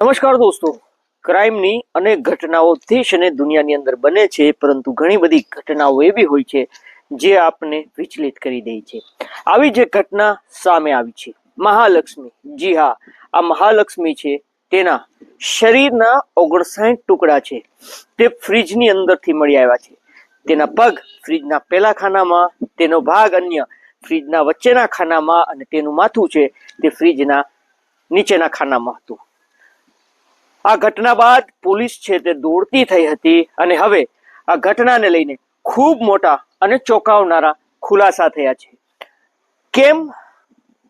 નમસ્કાર દોસ્તો. ક્રાઇમની અનેક ઘટનાઓ દેશ અને દુનિયાની અંદર બને છે, પરંતુ ઘણી બધી ઘટનાઓ એવી હોય છે જે આપને વિચલિત કરી દે છે. આવી જે ઘટના સામે આવી છે, મહાલક્ષ્મી. જી હા, આ મહાલક્ષ્મી છે, તેના શરીરના ઓગણસાઠ ટુકડા છે, તે ફ્રીજની અંદરથી મળી આવ્યા છે. તેના પગ ફ્રીજના પહેલા ખાનામાં, તેનો ભાગ અન્ય ફ્રીજના વચ્ચેના ખાનામાં અને તેનું માથું છે, તે ફ્રીજના નીચેના ખાનામાં હતું. આ ઘટના બાદ પોલીસ છે તે દોડતી થઈ હતી અને હવે આ ઘટનાને લઈને ખૂબ મોટા અને ચોંકાવનારા ખુલાસા થયા છે. કેમ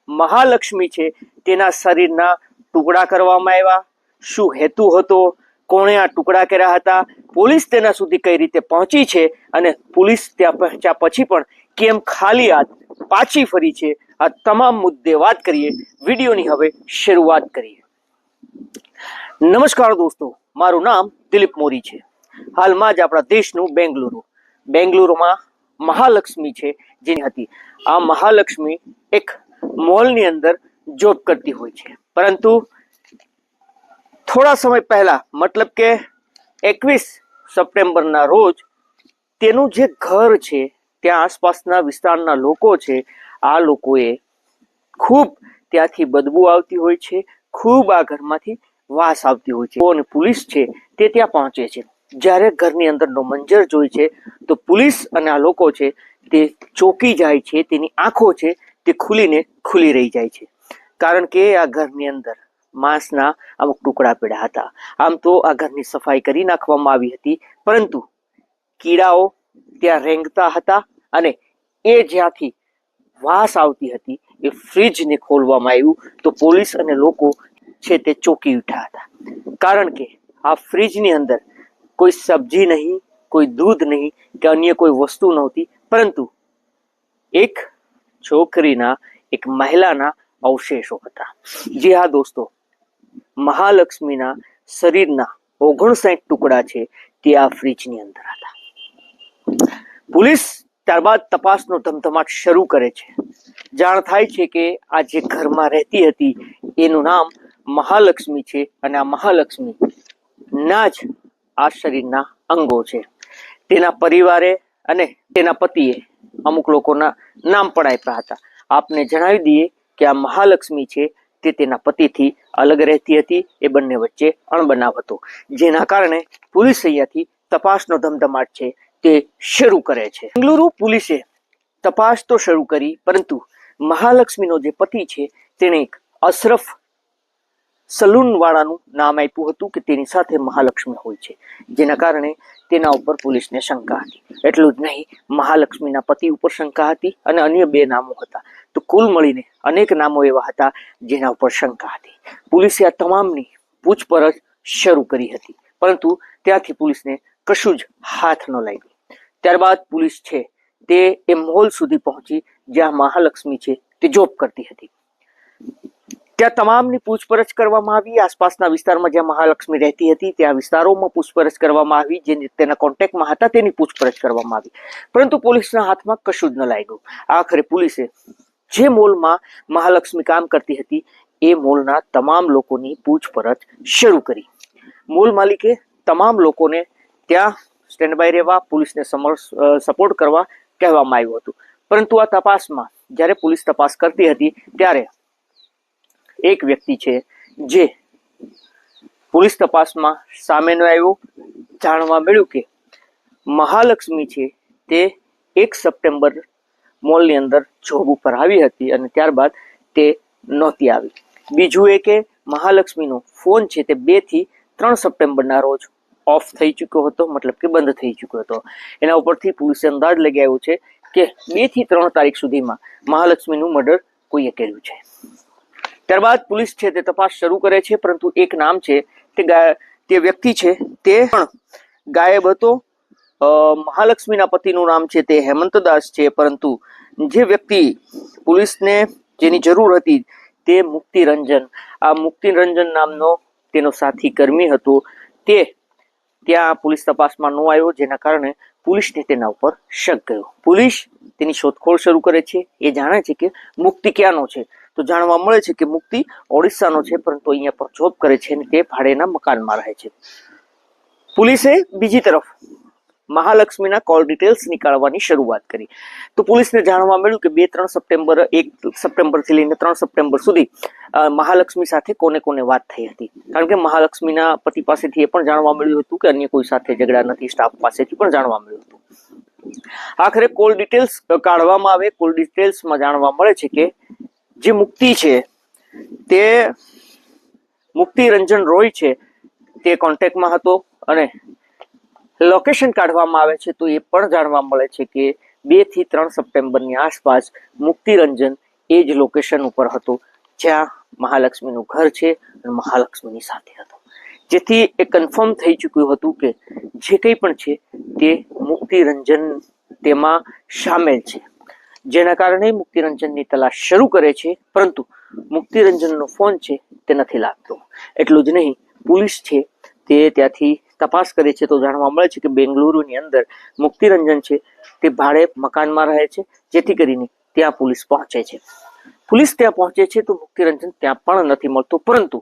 મહાલક્ષ્મી છે તેના શરીરના ટુકડા કરવામાં આવ્યા? શું હેતુ હતો? કોણે આ ટુકડા કર્યા હતા? પોલીસ તેના સુધી કઈ રીતે પહોંચી છે? અને પોલીસ ત્યાં પહોંચ્યા પછી પણ કેમ ખાલી હાથ પાછી ફરી છે? આ તમામ મુદ્દે વાત કરીએ. વિડીયોની હવે શરૂઆત કરીએ. નમસ્કાર દોસ્તો, મારું નામ દિલીપ મોરી છે. હાલમાં જ આપણા દેશનું બેંગલુરુ. બેંગલુરુમાં મહાલક્ષ્મી છે જેની હતી. આ મહાલક્ષ્મી એક મોલની અંદર જોબ કરતી હોય છે. પરંતુ થોડા સમય પહેલા, મતલબ કે એકવીસ સપ્ટેમ્બરના રોજ, તેનું જે ઘર છે, ત્યાં આસપાસના વિસ્તારના લોકો છે, આ લોકોએ ખૂબ ત્યાંથી બદબુ આવતી હોય છે, ખૂબ આ ઘરમાંથી વાસ આવતી હોય છે. અને પોલીસ છે તે ત્યાં પહોંચે છે. જ્યારે ઘરની અંદરનો મંજર જોઈ છે, તો પોલીસ અને આ લોકો છે તે ચોકી જાય છે, તેની આંખો છે તે ખુલીને ખુલી રહી જાય છે. કારણ કે આ ઘરની અંદર માંસના અમુક ટુકડા પડ્યા હતા. આમ તો આ ઘરની સફાઈ કરી નાખવામાં આવી હતી, પરંતુ કીડાઓ ત્યાં રેંગતા હતા અને એ જ્યાંથી વાસ આવતી હતી, એ ફ્રીજને ખોલવામાં આવ્યું. તો પોલીસ અને લોકો છે તે ચોકી ઉઠ્યા હતા. કારણ કે આ ફ્રીજની અંદર કોઈ સબ્જી નહીં, કોઈ દૂધ નહીં કે અન્ય કોઈ વસ્તુ નહોતી. પરંતુ એક છોકરીના, એક મહિલાના અવશેષો હતા. જી હા દોસ્તો, મહાલક્ષ્મીના શરીરના ઓગણસાઠ ટુકડા છે તે આ ફ્રીજની અંદર હતા. પોલીસ ત્યારબાદ તપાસનો ધમધમાટ શરૂ કરે છે. જાણ થાય છે કે આ જે ઘરમાં રહેતી હતી, એનું નામ મહાલક્ષ્મી છે અને આ મહાલક્ષ્મી ના જ આ શરીરના અંગો છે. તેના પરિવારે અને તેના પતિએ અમુક લોકોના નામ પણ આપ્યા હતા. આપને જણાવી દઈએ કે આ મહાલક્ષ્મી છે તે તેના પતિથી અલગ રહેતી હતી. એ બંને વચ્ચે અણબનાવ હતો જેના કારણે પોલીસ અહીંયાથી તપાસનો ધમધમાટ છે તે શરૂ કરે છે. બેંગલુરુ પોલીસે તપાસ તો શરૂ કરી, પરંતુ મહાલક્ષ્મીનો જે પતિ છે, તેણે એક અશરફ સલૂન વાળાનું નામ આપ્યું હતું કે તેની સાથે મહાલક્ષ્મી હોય છે. જેના કારણે તેના ઉપર પોલીસને શંકા હતી. એટલું જ નહીં, મહાલક્ષ્મીના પતિ ઉપર શંકા હતી અને અન્ય બે નામો હતા. તો કુલ મળીને અનેક નામો એવા હતા જેના ઉપર શંકા હતી. પોલીસે આ તમામની પૂછપરછ શરૂ કરી હતી. પરંતુ ત્યાંથી પોલીસને કશું જ હાથ ન લાગ્યું. ત્યારબાદ પોલીસ છે તે એ મોલ સુધી પહોંચી જ્યાં મહાલક્ષ્મી છે તે જોબ કરતી હતી. ત્યાં તમામની પૂછપરછ કરવામાં આવી. આસપાસના વિસ્તારમાં જ્યાં મહાલક્ષ્મી રહેતી હતી, ત્યાં વિસ્તારોમાં પૂછપરછ કરવામાં આવી, જે તેના કોન્ટેક્ટમાં હતા, તેની પૂછપરછ કરવામાં આવી. પરંતુ પોલીસના હાથમાં કશું જ ન લાગ્યું. આખરે પોલીસે જે મોલમાં મહાલક્ષ્મી કામ કરતી હતી, એ મોલના તમામ લોકોની પૂછપરછ શરૂ કરી. મોલ માલિકે તમામ લોકોને ત્યાં સ્ટેન્ડ બાય રહેવા, પોલીસને સપોર્ટ કરવા કહેવામાં આવ્યું હતું. પરંતુ આ તપાસમાં, જ્યારે પોલીસ તપાસ કરતી હતી, ત્યારે એક વ્યક્તિ છે જે પોલીસ તપાસમાં સામેનો આવ્યો. જાણવા મળ્યું કે મહાલક્ષ્મી છે તે એક સપ્ટેમ્બર મોલની અંદર જોબ ઉપર આવી હતી અને ત્યારબાદ તે નહોતી આવી. બીજું એ કે મહાલક્ષ્મીનો ફોન છે તે બેથી ત્રણ સપ્ટેમ્બરના રોજ ઓફ થઈ ચૂક્યો હતો, મતલબ કે બંધ થઈ ચૂક્યો હતો. એના ઉપરથી પોલીસે અંદાજ લગાવ્યો છે કે બેથી ત્રણ તારીખ સુધીમાં મહાલક્ષ્મીનું મર્ડર કોઈએ કર્યું છે. ત્યારબાદ પોલીસ છે તે તપાસ શરૂ કરે છે, પરંતુ એક નામ છે તે તે વ્યક્તિ છે તે પણ ગાયબ હતો. મહાલક્ષ્મીના પતિનું નામ છે તે હેમંતદાસ છે, પરંતુ જે વ્યક્તિ પોલીસને જેની જરૂર હતી તે મુક્તિરંજન. આ મુક્તિરંજન નામનો તેનો સાથી કર્મી હતો. તે ત્યાં પોલીસ તપાસમાં ન આવ્યો, જેના કારણે પોલીસને તેના ઉપર શક ગયો. પોલીસ તેની શોધખોળ શરૂ કરે છે. એ જાણે છે કે મુક્તિ ક્યાંનો છે? તો જાણવા મળે છે કે મુક્તિ ઓડિશાનો છે, પરંતુ અહીંયા પણ જોબ કરે છે અને તે ભાડેના મકાનમાં રહે છે. પોલીસે બીજી તરફ મહાલક્ષ્મીના કોલ ડિટેલ્સ નીકાળવાની શરૂઆત કરી. તો પોલીસને જાણવા મળ્યું કે બે ત્રણ સપ્ટેમ્બર, એક સપ્ટેમ્બરથી લઈને ત્રણ સપ્ટેમ્બર સુધી મહાલક્ષ્મી સાથે કોને કોને વાત થઈ હતી. કારણ કે મહાલક્ષ્મીના પતિ પાસેથી એ પણ જાણવા મળ્યું હતું કે અન્ય કોઈ સાથે ઝઘડા નથી, સ્ટાફ પાસેથી પણ જાણવા મળ્યું હતું. આખરે કોલ ડિટેલ્સ કાઢવામાં આવે કોલ ડિટેલ્સમાં જાણવા મળે છે કે જે મુક્તિ છે, તે મુક્તિ રંજન રોય છે, તે કોન્ટેક્ટમાં હતો અને લોકેશન કાઢવામાં આવે છે તો એ પણ જાણવા મળે છે કે બેથી ત્રણ સપ્ટેમ્બરની આસપાસ મુક્તિરંજન એ જ લોકેશન ઉપર હતો, જ્યાં મહાલક્ષ્મીનું ઘર છે અને મહાલક્ષ્મીની સાથે હતો. જેથી એ કન્ફર્મ થઈ ચૂક્યું હતું કે જે કંઈ પણ છે તે મુક્તિરંજન તેમાં સામેલ છે. જેના કારણે મુક્તિરંજનની તલાશ શરૂ કરે છે, પરંતુ મુક્તિરંજનનો ફોન છે તે નથી લાગતો. એટલું જ નહીં, પોલીસ છે તે ત્યાંથી તપાસ કરે છે તો જાણવા મળે છે કે બેંગલુરુની અંદર મુક્તિરંજન છે તે ભાડે મકાનમાં રહે છે, જેથી કરીને ત્યાં પોલીસ પહોંચે છે. પોલીસ ત્યાં પહોંચે છે તો મુક્તિરંજન ત્યાં પણ નથી મળતો, પરંતુ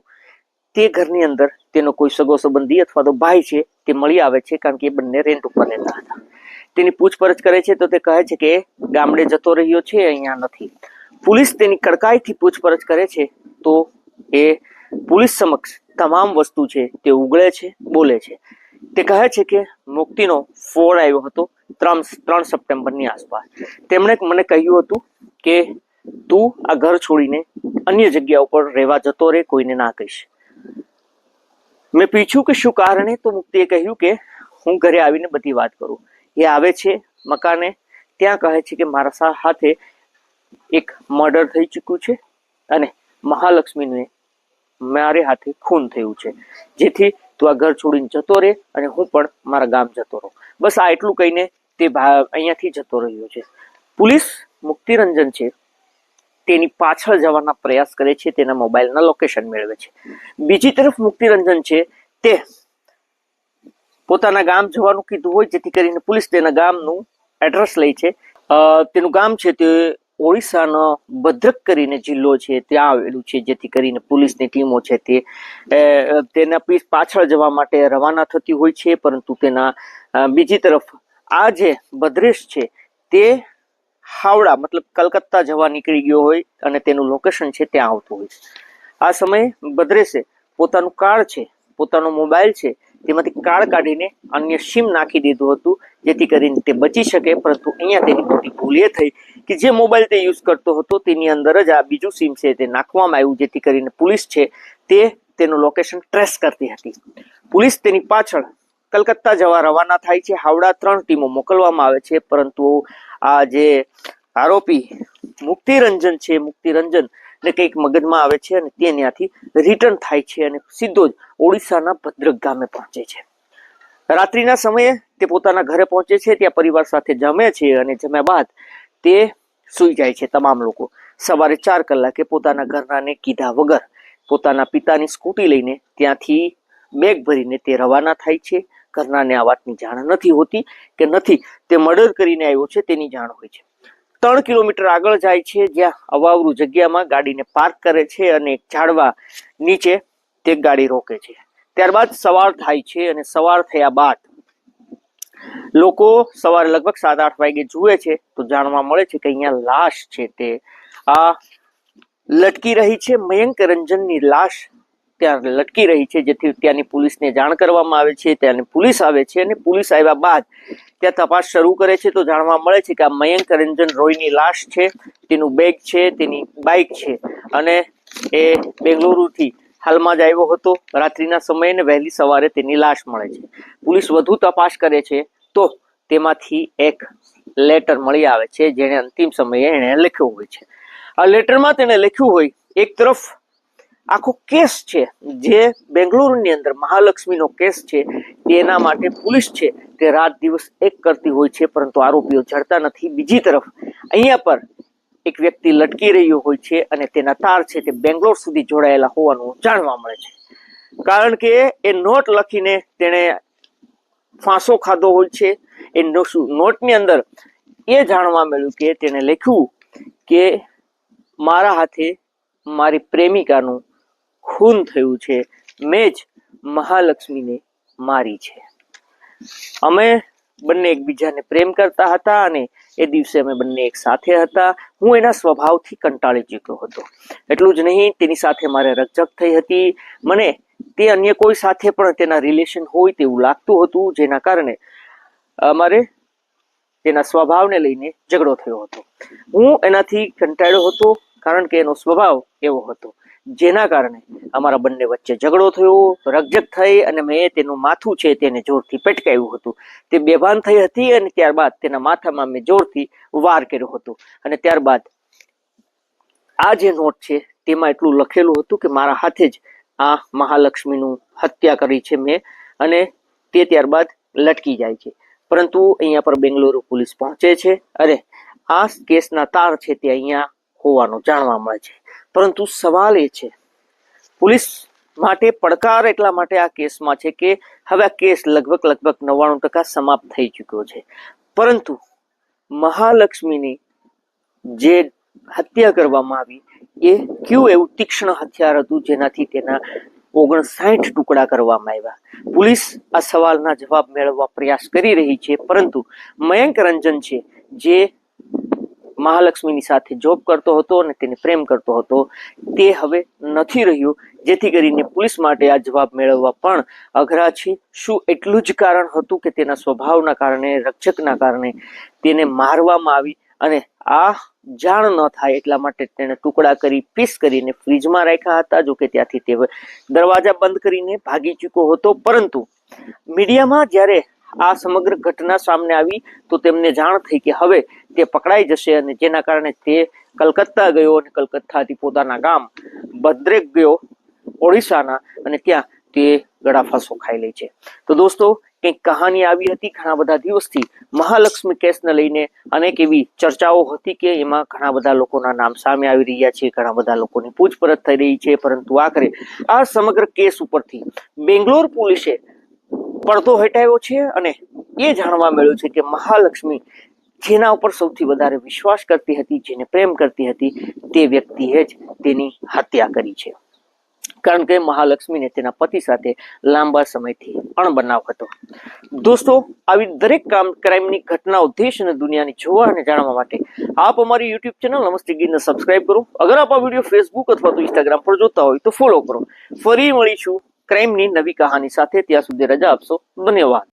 તે ઘરની અંદર તેનો કોઈ સગો સંબંધી અથવા તો ભાઈ છે તે મળી આવે છે કારણ કે એ બંને રેન્ટ ઉપર રહેતા હતા. તેની પૂછપરછ કરે છે તો તે કહે છે કે ગામડે જતો રહ્યો છે, અહીંયા નથી. પોલીસ તેની કડકાઈથી પૂછપરછ કરે છે તો એ પોલીસ સમક્ષ તમામ વસ્તુ છે તે ઉગળે છે, બોલે છે. તે કહે છે કે મુક્તિનો ફોન આવ્યો હતો ત્રણ ત્રણ સપ્ટેમ્બરની આસપાસ. તેમણે મને કહ્યું હતું કે તું આ ઘર છોડીને અન્ય જગ્યા ઉપર રહેવા જતો રહે કોઈને ના કહીશ. મેં પૂછ્યું કે શું કારણે? તો મુક્તિએ કહ્યું કે હું ઘરે આવીને બધી વાત કરું. એ આવે છે મકાને. ત્યાં કહે છે કે મારા સાથે એક મર્ડર થઈ ચૂક્યું છે અને મહાલક્ષ્મીને મારે હાથે ખૂન થયું છે. જેથી તું આ ઘર છોડીને જતો રહે અને હું પણ મારા ગામ જતો રહું. બસ આ એટલું કહીને તે અહીંયાથી જતો રહ્યો છે. પોલીસ મુક્તિરંજન છે. તેની પાછળ જવાના પ્રયાસ કરે છે, તેના મોબાઈલના લોકેશન મેળવે છે. બીજી તરફ મુક્તિરંજન છે, તે પોતાના ગામ જવાનું કીધું હોય, જેથી કરીને પોલીસ તેના ગામનું એડ્રેસ લે છે. તેનું ગામ છે તે ઓડિશાનો ભદ્રક કરીને જિલ્લો છે, ત્યાં આવેલું છે, જેથી કરીને પોલીસની ટીમો છે તે તેના પીછ પાછળ જવા માટે રવાના થતી હોય છે, પરંતુ તેના બીજી તરફ આ જે ભદ્રેશ છે, તે હાવડા, મતલબ કલકત્તા જવા નીકળી ગયો હોય અને તેનું લોકેશન છે ત્યાં આવતું હોય છે. આ સમયે ભદ્રેશે પોતાનું કાર્ડ છે, પોતાનો મોબાઈલ છે, તેમાંથી કાર્ડ કાઢીને અન્ય સિમ નાખી દીધું હતું, જેથી કરીને તે બચી શકે, પરંતુ અહીંયા તેની મોટી ભૂલ એ થઈ કે જે મોબાઈલ તે યુઝ કરતો હતો તેની અંદર જ આ બીજું સિમ છે તે નાખવામાં આવ્યું, જેથી કરીને પોલીસ છે તે તેનું લોકેશન ટ્રેસ કરતી હતી. પોલીસ તેની પાછળ કલકત્તા જવા રવાના થાય છે, હાવડા ત્રણ ટીમો મોકલવામાં આવે છે, પરંતુ આ જે આરોપી મુક્તિરંજન છે, મુક્તિરંજન ને કંઈક મગજમાં આવે છે અને તે ત્યાંથી રિટર્ન થાય છે અને સીધો જ ઓડિશાના ભદ્રક ગામે પહોંચે છે. રાત્રિના સમયે તે પોતાના ઘરે પહોંચે છે, ત્યાં પરિવાર સાથે જમે છે અને જમ્યા બાદ તે સૂઈ જાય છે તમામ લોકો. સવારે ચાર કલાકે પોતાના ઘરનાને કીધા વગર પોતાના પિતાની સ્કૂટી લઈને ત્યાંથી બેગ ભરીને તે રવાના થાય છે. ઘરનાને આ વાતની જાણ નથી હોતી કે નથી. તે મર્ડર કરીને આવ્યો છે તેની જાણ હોય છે. ત્રણ કિલોમીટર આગળ જાય છે, જ્યાં અવાવરું જગ્યામાં ગાડીને પાર્ક કરે છે અને ઝાડવા નીચે તે ગાડી રોકે છે. ત્યારબાદ સવાર થાય છે અને સવાર થયા બાદ લોકો સવારે લગભગ સાત આઠ વાગે જુએ છે તો જાણવા મળે છે કે અહીંયા લાશ છે તે. આ લટકી રહી છે મયંક રંજનની લાશ ત્યાં લટકી રહી છે, જેથી ત્યાંની પોલીસને જાણ કરવામાં આવે છે, ત્યાંની પોલીસ આવે છે અને પોલીસ આવ્યા બાદ ત્યાં તપાસ શરૂ કરે છે. તો જાણવા મળે છે કે આ મયંક રંજન રોયની લાશ છે, તેનું બેગ છે, તેની બાઇક છે અને એ બેંગલુરુથી હાલમાં જ આવ્યો હતો. રાત્રિના સમયે વહેલી સવારે તેની લાશ મળે છે. પોલીસ વધુ તપાસ કરે છે તો તેમાંથી એક લેટર મળી આવે છે, જેણે અંતિમ સમયે એણે લખ્યું હોય છે. આ લેટરમાં તેણે લખ્યું હોય, એક તરફ આખો કેસ છે જે બેંગલુરુની અંદર મહાલક્ષ્મીનો કેસ છે તેના માટે પોલીસ છે, તે રાત દિવસ એક કરતી હોય છે, પરંતુ આરોપીઓ જડતા નથી. બીજી તરફ, અહીંયા પર એક વ્યક્તિ લટકી રહ્યો હોય છે અને તેના તાર છે તે બેંગ્લોર સુધી જોડાયેલા હોવાનું જાણવા મળે છે. કારણ કે એ નોટ લખીને તેણે ફાંસો ખાધો હોય છે. એ નોટની અંદર એ જાણવા મળ્યું કે તેણે લખ્યું કે મારા હાથે મારી પ્રેમિકાનું ખૂન થયું છે મેં જ મહાલક્ષ્મીને મારી છે. અમે બંને એકબીજાને પ્રેમ કરતા હતા અને એ દિવસે અમે બંને એક સાથે હતા. હું એના સ્વભાવથી કંટાળી ચૂક્યો હતો. એટલું જ નહીં, તેની સાથે મારે રકઝક થઈ હતી. મને તે અન્ય કોઈ સાથે પણ તેના રિલેશન હોય તેવું લાગતું હતું, જેના કારણે અમારે તેના સ્વભાવને લઈને ઝઘડો થયો હતો. હું એનાથી કંટાળ્યો હતો, કારણ કે એનો સ્વભાવ એવો હતો. જેના કારણે અમારા બંને વચ્ચે ઝઘડો થયો રગજગ થઈ અને મેં તેનું માથું છે તેને જોરથી પટકાવ્યું હતું. તે બેભાન થઈ હતી અને ત્યારબાદ તેના માથામાં મેં જોરથી વાર કર્યો હતો. અને ત્યારબાદ આ જે નોટ છે તેમાં એટલું લખેલું હતું કે મારા હાથે જ આ મહાલક્ષ્મીનું હત્યા કરી છે મેં અને તે ત્યારબાદ લટકી જાય છે. પરંતુ અહીંયા પર બેંગલુરુ પોલીસ પહોંચે છે. અને આ કેસના તાર છે તે અહીંયા હોવાનું જાણવા મળે છે. પરંતુ સવાલ એ છે, પોલીસ માટે પડકાર એટલા માટે આ કેસમાં છે કે હવે આ કેસ લગભગ લગભગ નવ્વાણું ટકા સમાપ્ત થઈ ચૂક્યો છે. પરંતુ મહાલક્ષ્મીની જે હત્યા કરવામાં આવી, એ કયું એવું તીક્ષ્ણ હથિયાર હતું જેનાથી તેના ઓગણસાઠ ટુકડા કરવામાં આવ્યા? પોલીસ આ સવાલના જવાબ મેળવવા પ્રયાસ કરી રહી છે, પરંતુ મયંક રંજન છે, જે મહાલક્ષ્મીની સાથે જોબ કરતો હતો અને તેને પ્રેમ કરતો હતો. તે હવે નથી રહ્યું. જેથી કરીને પોલીસ માટે આ જવાબ મેળવવા પણ અઘરા છે. શું એટલું જ કારણ હતું કે તેના સ્વભાવના કારણે, રક્ષકના કારણે તેને મારવામાં આવી અને આ જાણ ન થાય એટલા માટે તેને ટુકડા કરી, પીસ કરીને ફ્રીજમાં રાખ્યા હતા. જો કે ત્યાંથી તે દરવાજા બંધ કરીને ભાગી ચૂક્યો હતો. પરંતુ મીડિયામાં જ્યારે આ સમગ્ર ઘટના સામે આવી તો તેમને જાણ થઈ કે હવે તે પકડાઈ જશે અને જેના કારણે તે કલકત્તા ગયો અને કલકત્તાથી પોતાના ગામ ભદ્રેક ગયો ઓડિશાના અને ત્યાં તે ગળાફાંસો ખાઈ લે છે. તો દોસ્તો, કંઈક કહાની આવી હતી ઘણા બધા દિવસથી. મહાલક્ષ્મી કેસને લઈને અનેક એવી ચર્ચાઓ હતી કે એમાં ઘણા બધા લોકોના નામ સામે આવી રહ્યા છે, ઘણા બધા લોકોની પૂછપરછ થઈ રહી છે, પરંતુ આખરે આ સમગ્ર કેસ ઉપરથી બેંગ્લોર પોલીસે પડદો હટાવ્યો છે અને એ જાણવા મળ્યું છે કે મહાલક્ષ્મી જેના ઉપર સૌથી વધારે વિશ્વાસ કરતી હતી, જેને પ્રેમ કરતી હતી, તે વ્યક્તિએ જ તેની હત્યા કરી છે. કારણ કે મહાલક્ષ્મીને તેના પતિ સાથે લાંબા સમયથી અણબનાવ હતો. દોસ્તો, આવી દરેક કામ ક્રાઇમની ઘટનાઓ દેશ અને દુનિયાની જોવા અને જાણવા માટે આપ અમારી યુટ્યુબ ચેનલ નમસ્તે ગીતને સબસ્ક્રાઇબ કરો. અગર આપ આ વીડિયો ફેસબુક અથવા તો ઇન્સ્ટાગ્રામ પર જોતા હોય તો ફોલો કરો. ફરી મળીશું. ક્રાઇમની નવી કહાની સાથે ત્યાં સુધી રજા આપશો. ધન્યવાદ.